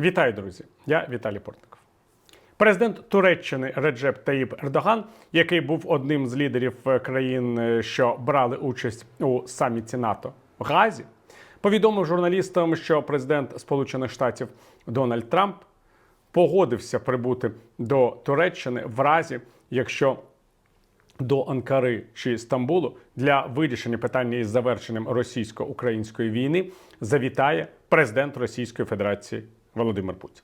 Вітаю, друзі! Я Віталій Портников. Президент Туреччини Реджеп Таїп Ердоган, який був одним з лідерів е, країн, е, що брали участь у саміті НАТО в Газі, повідомив журналістам, що президент Сполучених Штатів Дональд Трамп погодився прибути до Туреччини в разі, якщо до Анкари чи Стамбулу для вирішення питання із завершенням російсько-української війни завітає президент Російської Федерації Володимир Путін.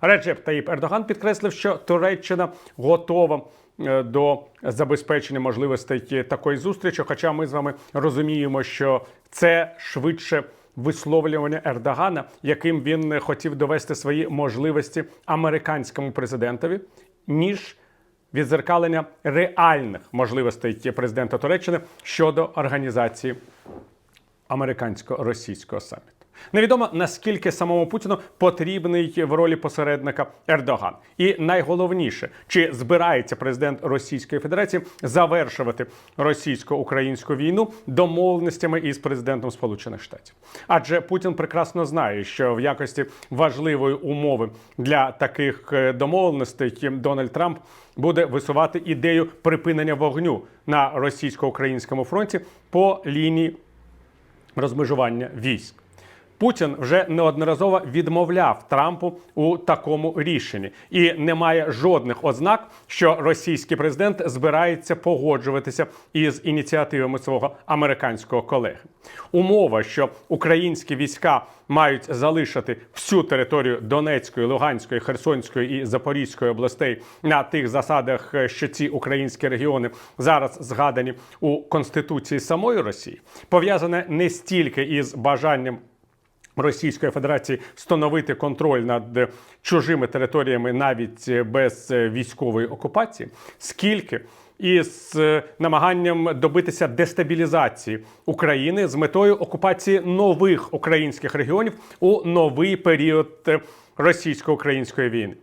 Реджеп Таїп Ердоган підкреслив, що Туреччина готова е, до забезпечення можливостей такої зустрічі. Хоча ми з вами розуміємо, що це швидше висловлювання Ердогана, яким він хотів довести свої можливості американському президентові, ніж відзеркалення реальних можливостей президента Туреччини щодо організації американсько-російського саміту. Невідомо наскільки самому Путіну потрібний в ролі посередника Ердоган, і найголовніше, чи збирається президент Російської Федерації завершувати російсько-українську війну домовленостями із президентом Сполучених Штатів. Адже Путін прекрасно знає, що в якості важливої умови для таких е, домовленостей Дональд Трамп буде висувати ідею припинення вогню на російсько-українському фронті по лінії розмежування військ. Путін вже неодноразово відмовляв Трампу у такому рішенні, і немає жодних ознак, що російський президент збирається погоджуватися із ініціативами свого американського колеги. Умова, що українські війська мають залишити всю територію Донецької, Луганської, Херсонської і Запорізької областей на тих засадах, що ці українські регіони зараз згадані у конституції самої Росії, пов'язане не стільки із бажанням. Російської Федерації встановити контроль над е, чужими територіями навіть е, без е, військової окупації, скільки із намаганням добитися дестабілізації України з метою окупації нових українських регіонів у новий період російсько-української війни.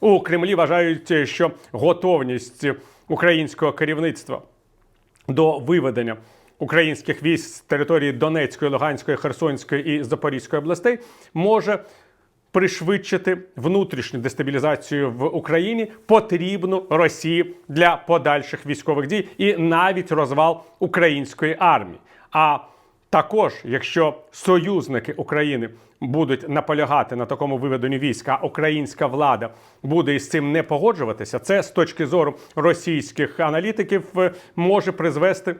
У Кремлі вважають, що готовність українського керівництва до виведення українських військ з території Донецької, Луганської, Херсонської і Запорізької областей може пришвидшити внутрішню дестабілізацію в Україні потрібну Росії для подальших військових дій і навіть розвал української армії. А також, якщо союзники України будуть наполягати на такому виведенні війська, а українська влада буде із цим не погоджуватися, це з точки зору російських аналітиків е, може призвести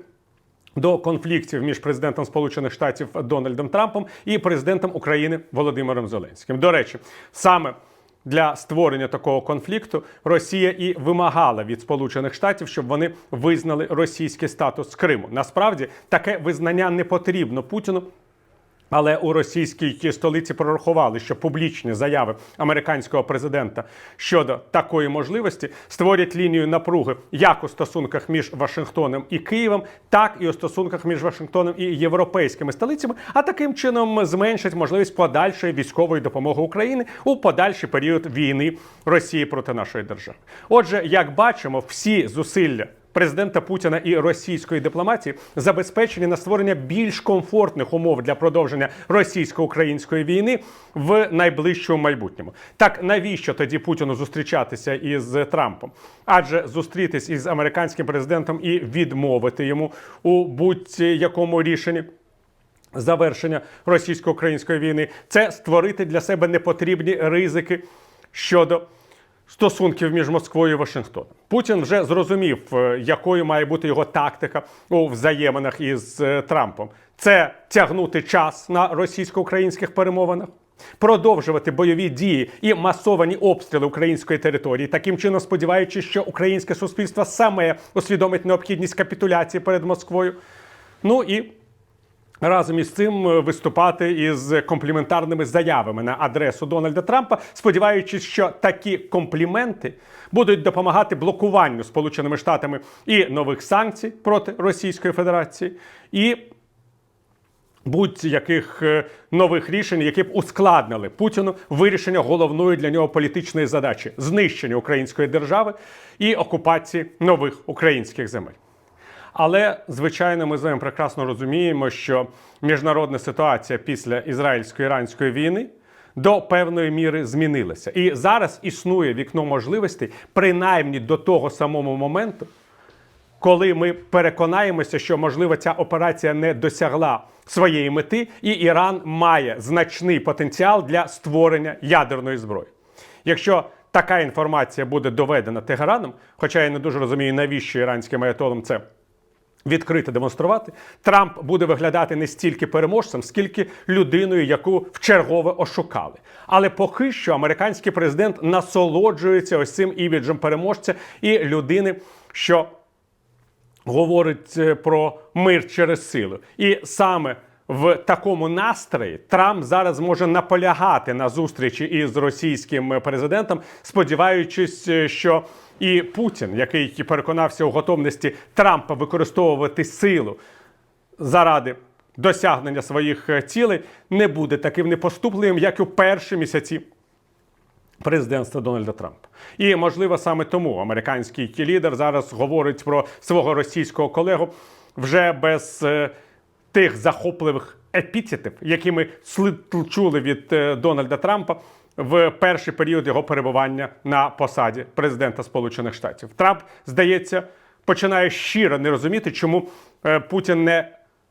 до конфліктів між президентом Сполучених Штатів Дональдом Трампом і президентом України Володимиром Зеленським. До речі, саме для створення такого конфлікту Росія і вимагала від Сполучених Штатів, щоб вони визнали російський статус Криму. Насправді таке визнання не потрібно Путіну. Але у російській столиці прорахували, що публічні заяви американського президента щодо такої можливості створять лінію напруги як у стосунках між Вашингтоном і Києвом, так і у стосунках між Вашингтоном і європейськими столицями, а таким чином зменшать можливість подальшої військової допомоги України у подальший період війни Росії проти нашої держави. Отже, як бачимо, всі зусилля президента Путіна і російської дипломатії забезпечені на створення більш комфортних умов для продовження російсько-української війни в найближчому майбутньому. Так навіщо тоді Путіну зустрічатися із Трампом? Адже зустрітись із американським президентом і відмовити йому у будь-якому рішенні. Завершення російсько-української війни це створити для себе непотрібні ризики щодо стосунків між Москвою і Вашингтоном. Путін вже зрозумів, е, якою має бути його тактика у взаєминах із е, Трампом. Це тягнути час на російсько-українських перемовинах. Продовжувати бойові дії і масовані обстріли української території, таким чином сподіваючись, що українське суспільство саме усвідомить необхідність капітуляції перед Москвою. Ну і Разом із цим е, виступати із компліментарними заявами на адресу Дональда Трампа, сподіваючись, що такі компліменти будуть допомагати блокуванню Сполученими Штатами і нових санкцій проти Російської Федерації, і будь-яких е, нових рішень, які б ускладнили Путіну вирішення головної для нього політичної задачі знищення української держави і окупації нових українських земель. Але звичайно, ми з вами прекрасно розуміємо, що міжнародна ситуація після ізраїльсько-іранської війни до певної міри змінилася. І зараз існує вікно можливостей, принаймні до того самого моменту, коли ми переконаємося, що можливо ця операція не досягла своєї мети, і Іран має значний потенціал для створення ядерної зброї. Якщо така інформація буде доведена Тегераном, хоча я не дуже розумію, навіщо іранським аятолам це відкрито демонструвати, Трамп буде виглядати не стільки переможцем, скільки людиною, яку вчергове ошукали. Але поки що американський президент насолоджується ось цим іміджем переможця і людини, що говорить е, про мир через силу. І саме в такому настрої Трамп зараз може наполягати на зустрічі із російським президентом, сподіваючись, е, що і Путін, який переконався у готовності Трампа використовувати силу заради досягнення своїх е, цілей, не буде таким непоступливим, як у перші місяці президентства Дональда Трампа. І можливо саме тому американський лідер зараз говорить про свого російського колегу вже без е, тих захопливих епітетів, які ми чули від е, Дональда Трампа в перший період його перебування на посаді президента Сполучених Штатів. Трамп, здається, починає щиро не розуміти, чому е, Путін не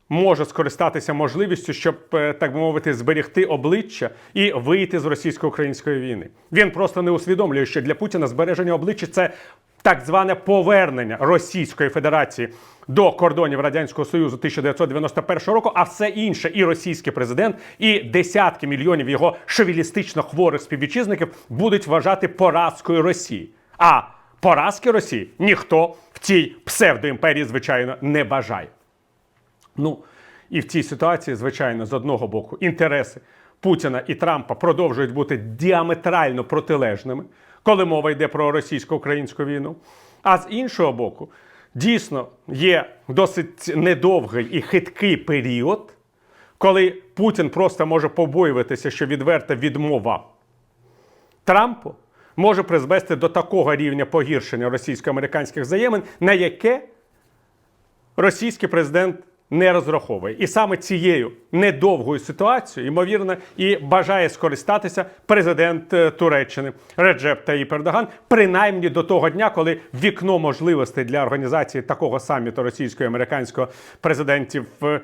може скористатися можливістю, щоб, е, так би мовити, зберігти обличчя і вийти з російсько-української війни. Він просто не усвідомлює, що для Путіна збереження обличчя це так зване повернення Російської Федерації до кордонів Радянського Союзу 1991 року, а все інше, і російський президент, і десятки мільйонів його шовілістично хворих співвітчизників будуть вважати поразкою Росії. А поразки Росії ніхто в цій псевдоімперії, звичайно, не бажає. Ну і в цій ситуації, звичайно, з одного боку, інтереси Путіна і Трампа продовжують бути діаметрально протилежними, коли мова йде про російсько-українську війну. А з іншого боку, дійсно є досить недовгий і хиткий період, коли Путін просто може побоюватися, що відверта відмова Трампу може призвести до такого рівня погіршення російсько-американських взаємин, на яке російський президент не розраховує. І саме цією недовгою ситуацією, ймовірно, і бажає скористатися президент е, Туреччини Реджеп Таїп Ердоган, принаймні до того дня, коли вікно можливостей для організації такого саміту російсько-американського президентів. е,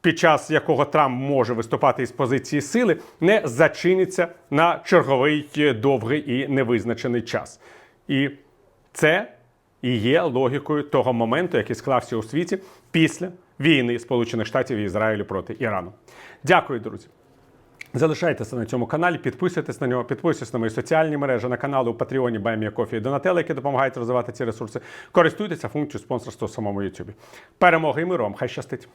Під час якого Трамп може виступати із позиції сили, не зачиниться на черговий е, довгий і невизначений час. І це і є логікою того моменту, який склався у світі після війни Сполучених Штатів і Ізраїлю проти Ірану. Дякую, друзі. Залишайтеся на цьому каналі, підписуйтесь на нього, підписуйтесь на мої соціальні мережі, на канали у Патреоні, Баймія Кофі і Донателло, які допомагають розвивати ці ресурси. Користуйтеся функцією спонсорства у самому Ютубі. Перемоги і миром! Хай щастить!